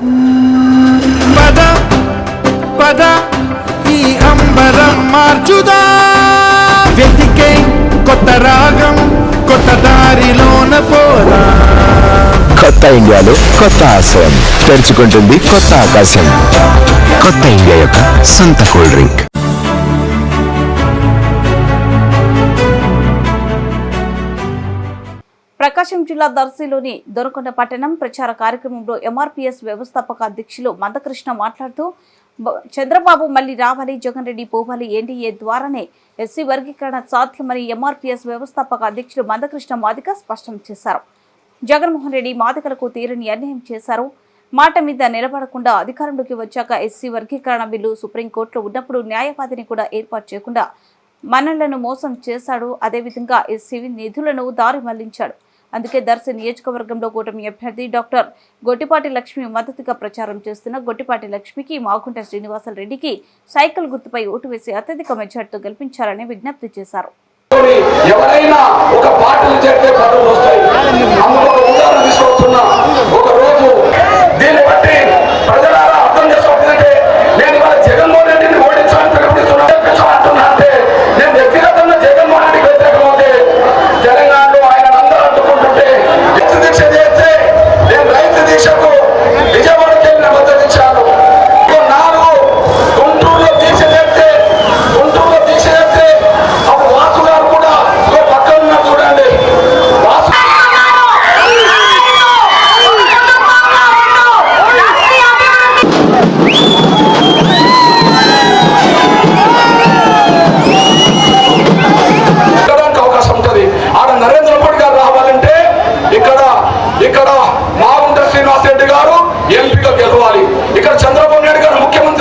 పద పద ఈ అంబరం మార్చుదా? వెతికే కొత్త రాగం కొత్త దారిలోన పోదా? కొత్త ఇండియాలో కొత్త ఆశయం. తెరుచుకుంటుంది కొత్త ఆకాశం. కొత్త ఇండియా యొక్క సొంత కూల్ డ్రింక్. ప్రకాశం జిల్లా దర్శిలోని దొరకొండ పట్టణం ప్రచార కార్యక్రమంలో ఎంఆర్పీఎస్ వ్యవస్థాపక అధ్యక్షులు మందకృష్ణ మాట్లాడుతూ చంద్రబాబు మళ్ళీ రావాలి జగన్ రెడ్డి పోవాలి ఎన్డీఏ ద్వారానే ఎస్సీ వర్గీకరణ సాధ్యమని ఎంఆర్పీఎస్ వ్యవస్థాపక అధ్యక్షులు మందకృష్ణ మాదిక స్పష్టం చేశారు. జగన్మోహన్ రెడ్డి మాదికలకు తీరని అన్యాయం చేశారు. మాట మీద నిలబడకుండా అధికారంలోకి వచ్చాక ఎస్సీ వర్గీకరణ బిల్లు సుప్రీంకోర్టులో ఉన్నప్పుడు న్యాయవాదిని కూడా ఏర్పాటు చేయకుండా మనలను మోసం చేశాడు. అదేవిధంగా ఎస్సీ నిధులను దారి మళ్ళించాడు. అందుకే దర్శి నియోజకవర్గంలో కూటమి అభ్యర్థి డాక్టర్ గొట్టిపాటి లక్ష్మి మద్దతుగా ప్రచారం చేస్తున్న గొట్టిపాటి లక్ష్మికి మాగుంట శ్రీనివాసల్ రెడ్డికి సైకిల్ గుర్తుపై ఓటు వేసి అత్యధిక మెజార్టీతో గెలిపించాలని విజ్ఞప్తి చేశారు. ఎవరైనా ఇక్కడ మాగుంట శ్రీనివాస్ రెడ్డి గారు ఎంపీగా గెలవాలి. ఇక్కడ చంద్రబాబు నాయుడు గారు ముఖ్యమంత్రి